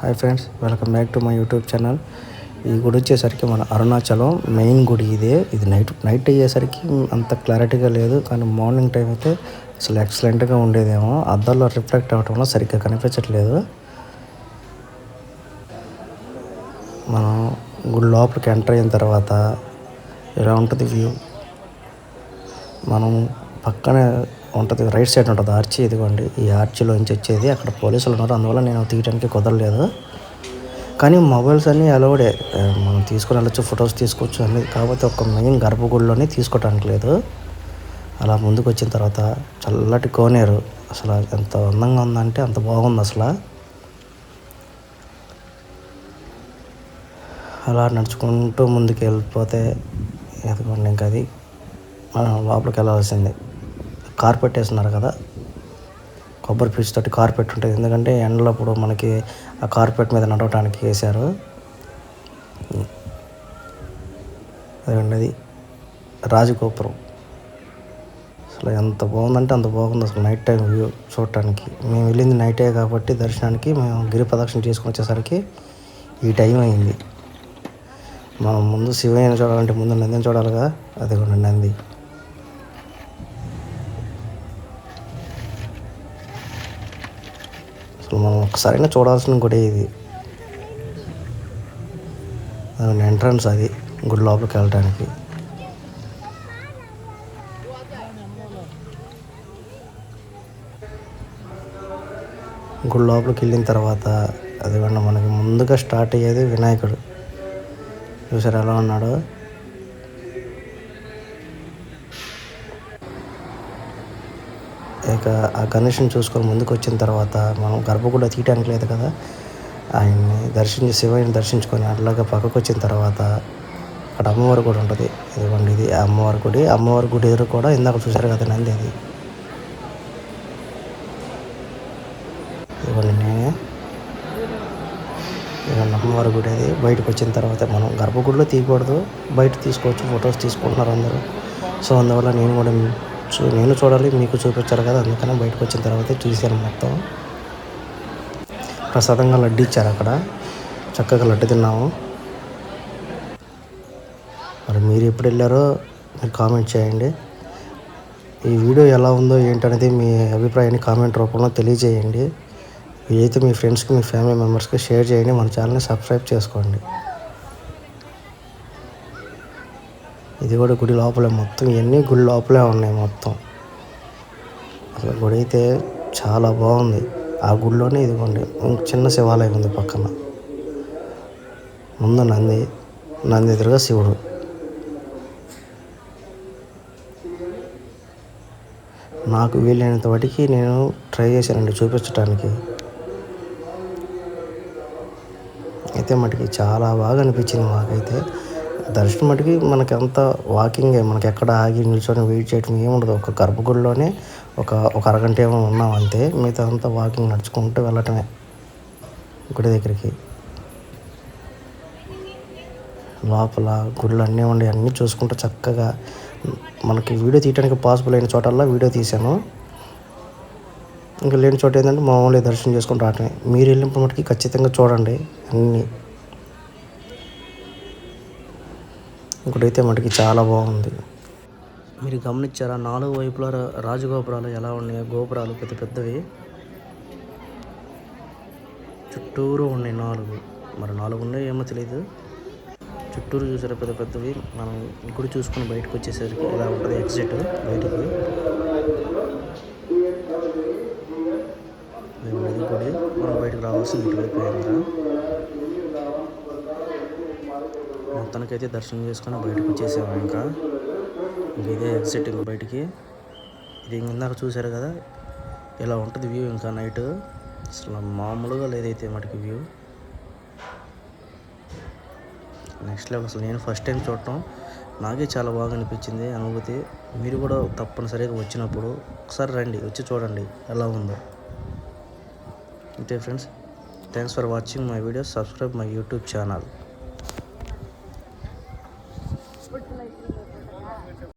Hi friends welcome back to my YouTube channel. ఈ గుడి వచ్చేసరికి మన అరుణాచలం మెయిన్ గుడి ఇదే. ఇది నైట్ నైట్ అయ్యేసరికి అంత క్లారిటీగా లేదు కానీ మార్నింగ్ టైం అయితే అసలు ఎక్సలెంట్గా ఉండేదేమో. అద్దాల్లో రిఫ్లెక్ట్ అవ్వటం వల్ల సరిగ్గా కనిపించట్లేదు. మనం గుడి లోపలికి ఎంటర్ అయిన తర్వాత ఇలా ఉంటుంది వ్యూ? మనం పక్కనే ఉంటుంది. రైట్ సైడ్ ఉంటుంది. ఆర్చి ఇదిగోండి. ఈ ఆర్చిలోంచి వచ్చేది. అక్కడ పోలీసులు ఉన్నారు. అందువల్ల నేను తీయడానికి కుదరలేదు. కానీ మొబైల్స్ అన్నీ అలౌడే. మనం తీసుకుని వెళ్ళొచ్చు ఫొటోస్ తీసుకోవచ్చు అన్నీ. కాకపోతే ఒక మెయిన్ గర్భగుడిలోనే తీసుకోవటానికి లేదు. అలా ముందుకు వచ్చిన తర్వాత చల్లటి కోనేరు. అసలు ఎంత అందంగా ఉందంటే అంత బాగుంది అసలు. అలా నడుచుకుంటూ ముందుకు వెళ్ళిపోతే ఎదుగుండి ఇంకా అది మనం లోపలికి వెళ్ళాల్సిందే. కార్పెట్ వేస్తున్నారు కదా. కొబ్బరి పీచు తోటి కార్పెట్ ఉంటుంది. ఎందుకంటే ఎండలప్పుడు మనకి ఆ కార్పెట్ మీద నడవటానికి వేశారు. అదండి అది రాజగోపురం. అసలు ఎంత బాగుందంటే అంత బాగుంది అసలు నైట్ టైం వ్యూ చూడటానికి. మేము వెళ్ళింది నైటే కాబట్టి దర్శనానికి మేము గిరి ప్రదక్షిణ చేసుకుని వచ్చేసరికి ఈ టైం అయింది. మనం ముందు శివయ్యని చూడాలంటే ముందు నందిని చూడాలిగా. అదే నంది. అసలు మనం ఒకసారైనా చూడాల్సిన గుడి ఇది. ఎంట్రన్స్ అది గుడి లోపలికి వెళ్ళడానికి గుడి లోపలికి వెళ్ళిన తర్వాత అదిగోండి మనకి ముందుగా స్టార్ట్ అయ్యేది వినాయకుడు. చూసారు ఎలా ఉన్నాడో? ఇక ఆ గణేష్ని చూసుకొని ముందుకు వచ్చిన తర్వాత మనం గర్భగుడ తీయడానికి లేదు కదా. ఆయన్ని దర్శించి శివయ్యని దర్శించుకొని అట్లాగా పక్కకు వచ్చిన తర్వాత అక్కడ అమ్మవారి గుడి ఉంటుంది. ఇదిగోండి ఇది ఆ అమ్మవారి గుడి. అమ్మవారి గుడి ఎదురు కూడా ఇందాక చూశారు కదా నంది అది. ఇదిగోండి నేనే. ఇదిగోండి అమ్మవారి గుడి అది. బయటకు వచ్చిన తర్వాత మనం గర్భగుడిలో తీయకూడదు. బయట తీసుకోవచ్చు ఫొటోస్ తీసుకుంటున్నారు అందరూ. సో అందువల్ల నేను కూడా చూ నేను చూడాలి మీకు చూపించాలి కదా అందుకని బయటకు వచ్చిన తర్వాత చూశాను మొత్తం. ప్రసాదంగా లడ్డు ఇచ్చారు అక్కడ. చక్కగా లడ్డు తిన్నాము. మరి మీరు ఎప్పుడు వెళ్ళారో మీరు కామెంట్ చేయండి. ఈ వీడియో ఎలా ఉందో ఏంటనేది మీ అభిప్రాయాన్ని కామెంట్ రూపంలో తెలియజేయండి. ఇదైతే మీ ఫ్రెండ్స్కి మీ ఫ్యామిలీ మెంబర్స్కి షేర్ చేయండి మన ఛానల్ని సబ్స్క్రైబ్ చేసుకోండి. ఇది కూడా గుడి లోపలే మొత్తం ఇవన్నీ గుడి లోపలే ఉన్నాయి మొత్తం. అసలు గుడి అయితే చాలా బాగుంది. ఆ గుడిలోనే ఇదిగోండి ఇంక చిన్న శివాలయం ఉంది పక్కన. ముందు నంది నంది ఎదురుగా శివుడు. నాకు వీలైనంత వాటికి నేను ట్రై చేశానండి చూపించడానికి అయితే మటుకి చాలా బాగా అనిపించింది మాకైతే. దర్శనం మటుకి మనకి అంత వాకింగే మనకి ఎక్కడ ఆగి నిల్చొని వెయిట్ చేయడం ఏముండదు. ఒక గర్భగుడిలోనే ఒక ఒక అరగంట ఏమో ఉన్నాం అంతే. మిగతా అంతా వాకింగ్ నడుచుకుంటూ వెళ్ళటమే. గుడి దగ్గరికి. లోపల గుళ్ళు అన్నీ ఉండి అన్నీ చూసుకుంటూ చక్కగా మనకి వీడియో తీయడానికి పాసిబుల్ అయిన చోటల్లా వీడియో తీశాను. ఇంకా లేని చోట ఏంటంటే మామూలుగా దర్శనం చేసుకుని రావటమే. మీరు వెళ్ళినప్పుడు మటుకి ఖచ్చితంగా చూడండి అన్నీ. ఇక్కడైతే మటుకి చాలా బాగుంది. మీరు గమనించారా నాలుగు వైపులా రాజగోపురాలు ఎలా ఉన్నాయో గోపురాలు పెద్ద పెద్దవి? చుట్టూరు ఉన్నాయి నాలుగు. మరి నాలుగు ఉన్నాయి ఏమో తెలియదు చుట్టూరు చూసారా పెద్ద పెద్దవి? మనం గుడి చూసుకుని బయటకు వచ్చేసరికి ఇలా ఉంటుంది ఎగ్జిట్ బయటకు. మేము గుడి. మనం బయటకు రావాల్సింది ఇటువైపు మొత్తానికైతే దర్శనం చేసుకొని బయటకు వచ్చేసాము ఇంకా ఇదే ఎగ్జిట్ ఇంకా బయటికి. ఇది ఇందాక చూశారు కదా ఇలా ఉంటుంది వ్యూ ఇంకా నైట్ అసలు మామూలుగా లేదైతే మటుకి వ్యూ నెక్స్ట్ లెవెల్ అసలు నేను ఫస్ట్ టైం చూడటం. నాకే చాలా బాగా అనిపించింది అనుభూతి. మీరు కూడా తప్పనిసరిగా వచ్చినప్పుడు ఒకసారి రండి వచ్చి చూడండి ఎలా ఉందో. అంతే friends thanks for watching my videos subscribe my YouTube channel